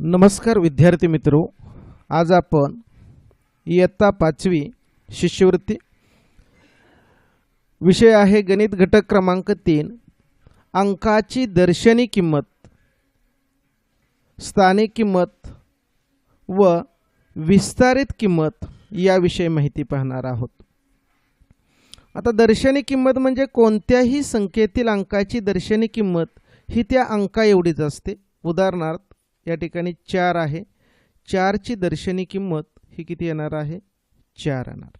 नमस्कार विद्यार्थी मित्रो आज आपण इयत्ता पाचवी शिष्यवृत्ती. विषय आहे गणित घटक क्रमांक तीन अंकाची दर्शनी किंमत स्थानिक किंमत व विस्तारित किंमत याविषयी माहिती पाहणार आहोत. आता दर्शनी किंमत म्हणजे कोणत्याही संख्येतील अंकाची दर्शनी किंमत ही त्या अंका एवढीच असते. उदाहरणार्थ या ठिकाणी चार आहे. चारची दर्शनी किंमत ही किती येणार आहे? चार येणार.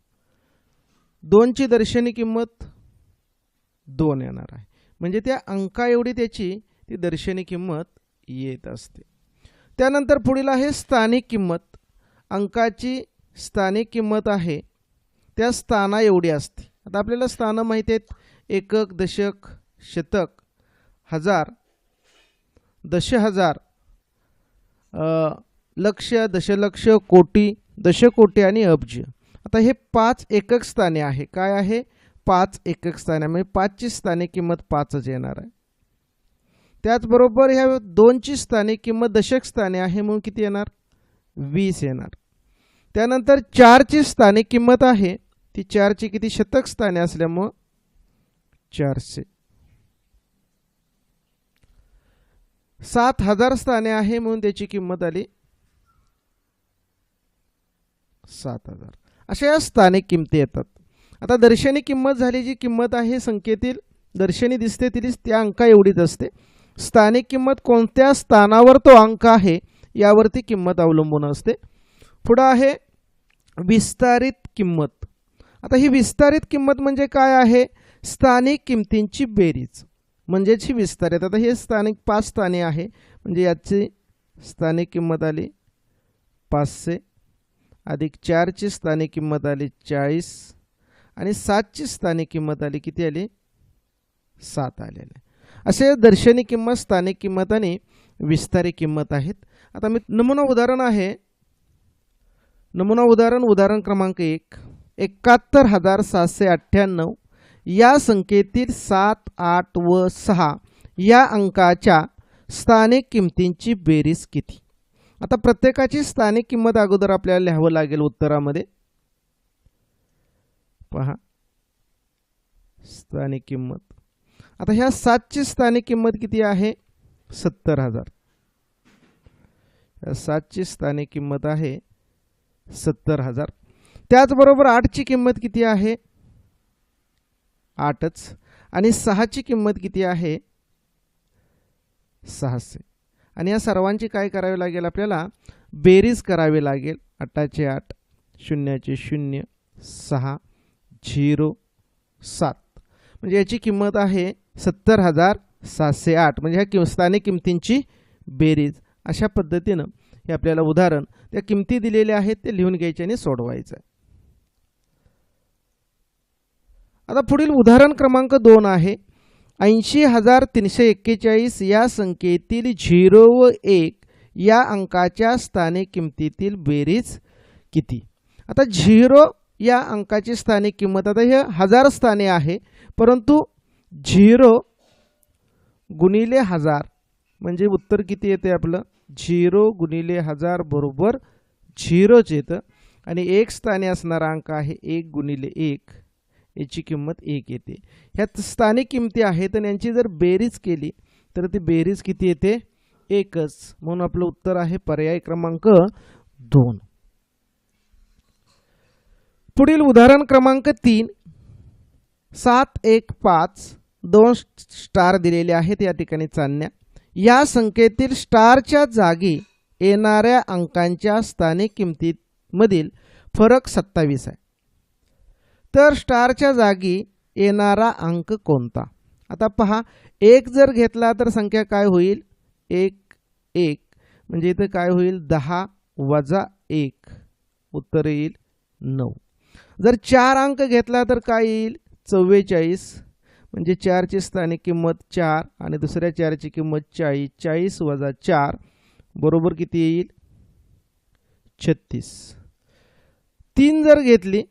दोनची दर्शनी किंमत दोन येणार आहे. म्हणजे त्या अंका एवढी त्याची ती दर्शनी किंमत येत असते. त्यानंतर पुढील आहे स्थानिक किंमत. अंकाची स्थानिक किंमत आहे. त्या स्थाना एवढी असते. आता आपल्याला स्थानं माहिती आहेत. एकक दशक शतक हजार दश हजार लक्ष दशलक्ष कोटी दशकोटी आणि अब्ज. आता हे पाच एकक स्थाने आहे. काय आहे? पाच एकक स्थाने. म्हणजे पाचची स्थाने किंमत पाचच येणार आहे. त्याचबरोबर ह्या दोनची स्थाने किंमत दशक स्थाने आहे म्हणून किती येणार? वीस येणार. त्यानंतर चारची स्थानिक किंमत आहे. ती चारची किती शतक स्थाने असल्यामुळं? चारशे. सात हजार स्थाने आहे म्हणून त्याची किंमत आली. सात हजार. अशा या स्थानिक किमती येतात. आता दर्शनी किंमत झाली जी किंमत आहे संख्येतील दर्शनी दिसते तिलीच त्या अंका एवढीच असते. स्थानिक किंमत कोणत्या स्थानावर तो अंक आहे यावरती किंमत अवलंबून असते. पुढं आहे विस्तारित किंमत. आता ही विस्तारित किंमत म्हणजे काय आहे? स्थानिक किमतींची बेरीज. म्हणजेच ही विस्तारित आता हे स्थानिक पाच स्थाने आहे. म्हणजे याची स्थानिक किंमत आली पाचशे अधिक चारची स्थानिक किंमत आली चाळीस आणि सातची स्थानिक किंमत आली किती आली? सात आलेले. असे दर्शनी किंमत स्थानिक किंमत आणि विस्तारी किंमत आहेत. आता मी नमुना उदाहरण आहे. नमुना उदाहरण उदाहरण क्रमांक एक. एकाहत्तर हजार सातशे अठ्ठ्याण्णव या संख्येतील सात आठ व सहा या अंकाच्या स्थानिक किमतींची बेरीज किती? आता प्रत्येकाची स्थानिक किंमत अगोदर आपल्याला लिहावं लागेल उत्तरामध्ये. पहा. स्थानिक किंमत. आता ह्या सातची स्थानिक किंमत किती आहे? सत्तर हजार. या सातची स्थानिक किंमत आहे सत्तर हजार. त्याचबरोबर आठची किंमत किती आहे? आठच. आणि सहाची किंमत किती आहे? सहाशे. आणि या सर्वांची काय करावी लागेल आपल्याला? बेरीज करावी लागेल. आठाचे आठ शून्याचे शून्य सहा झिरो सात. म्हणजे याची किंमत आहे सत्तर हजार सातशे आठ. म्हणजे ह्या किं स्थानिक किमतींची बेरीज. अशा पद्धतीनं हे आपल्याला उदाहरण त्या किमती दिलेल्या आहेत ते लिहून घ्यायचे आणि सोडवायचं आहे. आता पुढील उदाहरण क्रमांक दोन आहे. ऐंशी हजार तीनशे एक्केचाळीस या संख्येतील झिरो व एक या अंकाच्या स्थानिक किमतीतील बेरीज किती? आता झिरो या अंकाची स्थानिक किंमत आता हे हजार स्थाने आहे परंतु झिरो गुणिले हजार म्हणजे उत्तर किती येते आपलं? झिरो गुणिले हजार बरोबर झिरोच येतं. आणि एक स्थानी असणारा अंक आहे एक गुणिले एक. याची किंमत एक येते. ह्यात स्थानिक किमती आहेत आणि यांची जर बेरीज केली तर ती बेरीज किती येते? एकच. म्हणून आपलं उत्तर आहे पर्याय क्रमांक दोन. पुढील उदाहरण क्रमांक तीन. सात एक पाच दोन स्टार दिलेले आहेत या ठिकाणी चांदण्या या संख्येतील स्टारच्या जागी येणाऱ्या अंकांच्या स्थानिक किमतीमधील फरक सत्तावीस आहे. तर स्टारच्या जागी येणारा अंक कोणता? आता पहा एक जर घेतला तर संख्या काय होईल? एक एक. म्हणजे इथं काय होईल? दहा वजा एक. उत्तर येईल नऊ. जर चार अंक घेतला तर काय येईल? चव्वेचाळीस. म्हणजे चारची स्थानिक किंमत चार आणि दुसऱ्या चारची किंमत चाळीस. चाळीस वजा चार बरोबर किती येईल? छत्तीस. तीन जर घेतली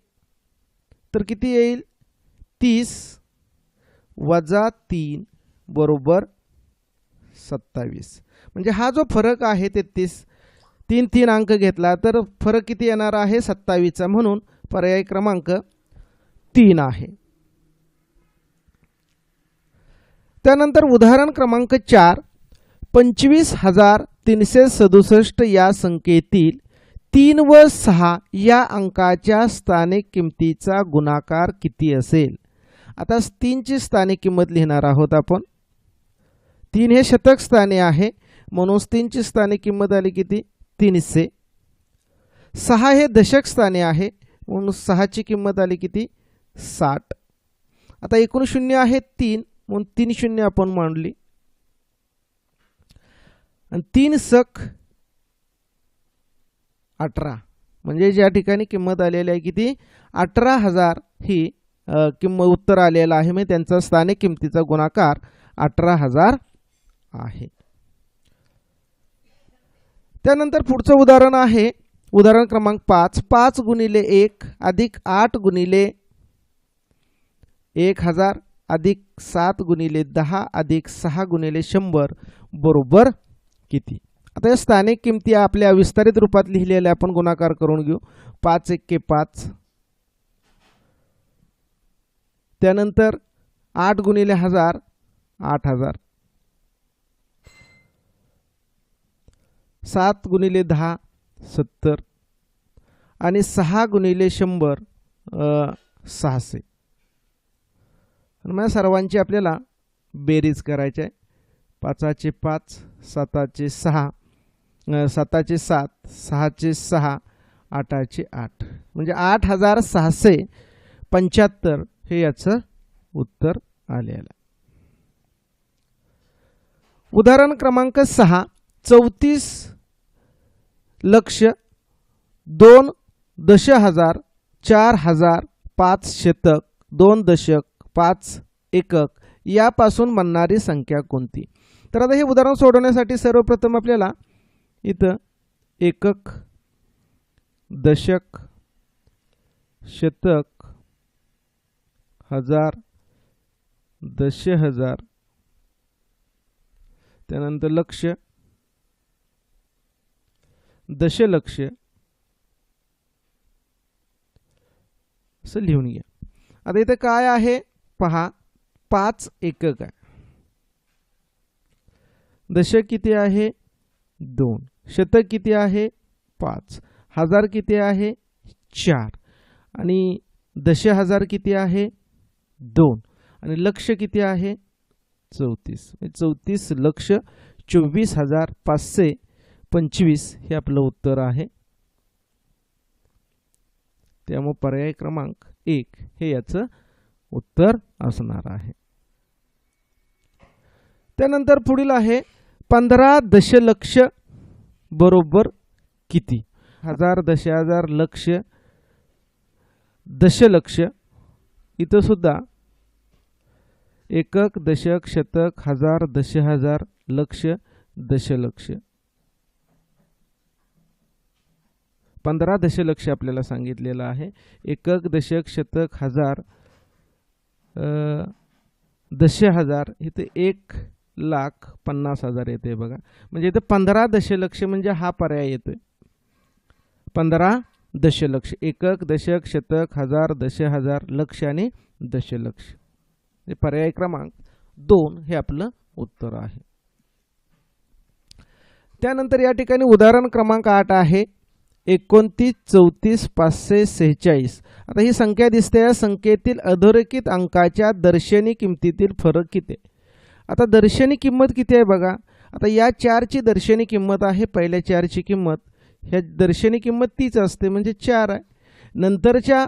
तर किती येईल? तीस वजा तीन बरोबर सत्तावीस. म्हणजे हा जो फरक आहे तेहतीस तीन तीन अंक घेतला तर फरक किती येणार आहे? सत्तावीसचा. म्हणून पर्याय क्रमांक तीन आहे. त्यानंतर उदाहरण क्रमांक चार पंचवीस हजार तीनशे सदुसष्ट या संख्येतील तीन व सहा या अंकाच्या स्थानिक किमतीचा गुणाकार किती असेल? आता तीनची स्थानिक किंमत लिहिणार आहोत आपण. तीन हे शतक स्थाने आहे म्हणून तीनची स्थानिक किंमत आली किती? तीनशे. सहा हे दशक स्थाने आहे म्हणून सहाची किंमत आली किती? साठ. आता एकूण शून्य आहे तीन म्हणून तीन शून्य आपण मांडली. आणि तीन सख अठरा. म्हणजे ज्या ठिकाणी किंमत आलेली आहे किती? अठरा हजार ही किंमत उत्तर आलेलं आहे. म्हणजे त्यांचा स्थानिक किमतीचा गुणाकार अठरा हजार आहे. त्यानंतर पुढचं उदाहरण आहे. उदाहरण क्रमांक पाच. पाच गुणिले एक अधिक आठ गुणिले एक हजार अधिक सात गुणिले दहा अधिक सहा गुणिले शंभर. बरोबर किती? आता या स्थानिक किमती आपल्या विस्तारित रूपात लिहिलेल्या आपण गुणाकार करून घेऊ. पाच एक्के पाच. त्यानंतर आठ गुणिले हजार आठ हजार. सात गुणिले दहा सत्तर. आणि सहा गुणिले शंभर सहाशे. मग सर्वांची आपल्याला बेरीज करायची आहे. पाचाचे पाच साताचे सहा साताचे सात सहाचे सहा आठाचे आठ. म्हणजे आठ हजार सहाशे पंच्याहत्तर हे याचं उत्तर आलेलं. उदाहरण क्रमांक सहा चौतीस लक्ष दोन दश हजार चार हजार पाच शतक दोन दशक पाच एकक यापासून म्हणणारी संख्या कोणती? तर आता हे उदाहरण सोडवण्यासाठी सर्वप्रथम आपल्याला इथं एकक दशक शतक हजार दश हजार. त्यानंतर लक्ष दशलक्ष. असं लिहून घ्या. आता इथं काय आहे? पहा पाच एकक आहे. दशक किती आहे? दोन. शतक किती आहे? पाच. हजार किती आहे? चार. आणि दश हजार किती आहे? दोन. आणि लक्ष किती आहे? चौतीस. म्हणजे चौतीस लक्ष चोवीस हजार पाचशे पंचवीस हे आपलं उत्तर आहे. त्यामुळे पर्याय क्रमांक एक हे याचं उत्तर असणार आहे. त्यानंतर पुढील आहे पंधरा दशलक्ष बरोबर किती? हजार दश हजार लक्ष दशलक्ष. इथं सुद्धा एकक दशक शतक हजार दश हजार लक्ष दशलक्ष. पंधरा दशलक्ष आपल्याला सांगितलेलं आहे. एकक दशक शतक हजार दश हजार इथे एक लाख पन्नास हजार येते बघा. म्हणजे इथं पंधरा दशलक्ष म्हणजे हा पर्याय येतोय. पंधरा दशलक्ष एकक दशक शतक हजार दश हजार लक्ष आणि दशलक्ष. पर्याय क्रमांक दोन हे आपलं उत्तर आहे. त्यानंतर या ठिकाणी उदाहरण क्रमांक आठ आहे. एकोणतीस चौतीस पाचशे सेहेचाळीस. आता ही संख्या दिसते या संख्येतील अधोरेखित अंकाच्या दर्शनी किमतीतील फरक किती? आता दर्शनी किंमत किती आहे बघा. आता या चारची दर्शनी किंमत आहे पहिल्या चारची किंमत. ह्या दर्शनी किंमत तीच असते म्हणजे चार आहे. नंतरच्या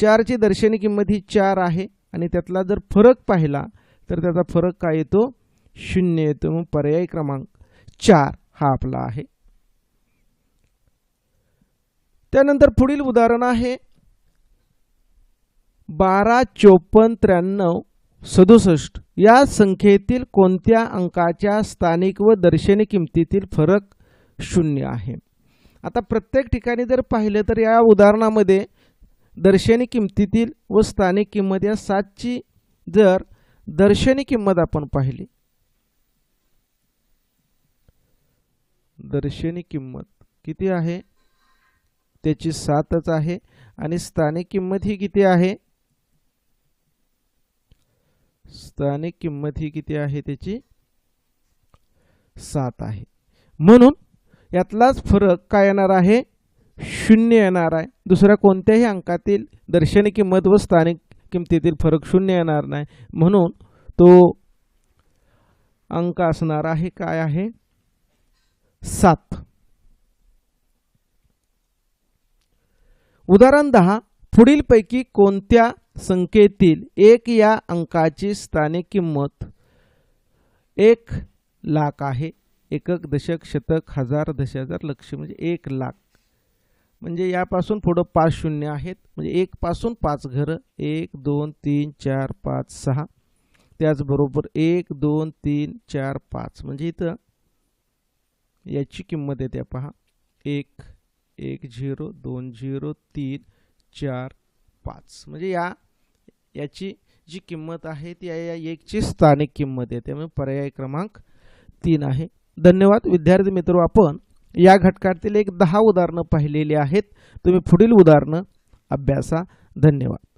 चारची दर्शनी किंमत ही चार आहे आणि त्यातला जर फरक पाहिला तर त्याचा फरक काय येतो? शून्य येतो. मग पर्याय क्रमांक चार हा आपला आहे. त्यानंतर पुढील उदाहरण आहे. बारा चोपन्न त्र्याण्णव सदुसष्ट. या संख्येतील कोणत्या अंकाच्या स्थानिक व दर्शनी किमतीतील फरक शून्य आहे? आता प्रत्येक ठिकाणी जर पाहिलं तर या उदाहरणामध्ये दर्शनी किमतीतील व स्थानिक किंमत या सातची जर दर्शनी किंमत आपण पाहिली. दर्शनी किंमत किती आहे? त्याची सातच आहे आणि स्थानिक किंमत ही किती आहे? स्थानिक किंमत ही किती आहे? त्याची सात आहे. म्हणून यातलाच फरक काय येणार आहे? शून्य येणार आहे. दुसऱ्या कोणत्याही अंकातील दर्शनी किंमत व स्थानिक किंमतीतील फरक शून्य येणार नाही. म्हणून तो अंक असणार आहे काय आहे? सात. उदाहरण दहा. पुढीलपैकी कोणत्या संख्येतील एक या अंकाची स्थानिक किंमत एक लाख आहे. एकक दशक शतक हजार दश हजार लक्ष म्हणजे एक लाख. म्हणजे यापासून पुढं पाच शून्य आहेत. म्हणजे एकपासून पाच घरं. एक दोन तीन चार पाच सहा. त्याचबरोबर एक दोन तीन चार पाच. म्हणजे इथं याची किंमत येते पहा. एक एक झिरो दोन झिरो तीन चार पाच. म्हणजे या याची जी किंमत आहे ती या एकची स्थानिक किंमत आहे. त्यामुळे पर्याय क्रमांक तीन आहे. धन्यवाद. विद्यार्थी मित्र आपण या घटकातील एक दहा उदाहरणं पाहिलेली आहेत. तुम्ही पुढील उदाहरणं अभ्यासा. धन्यवाद.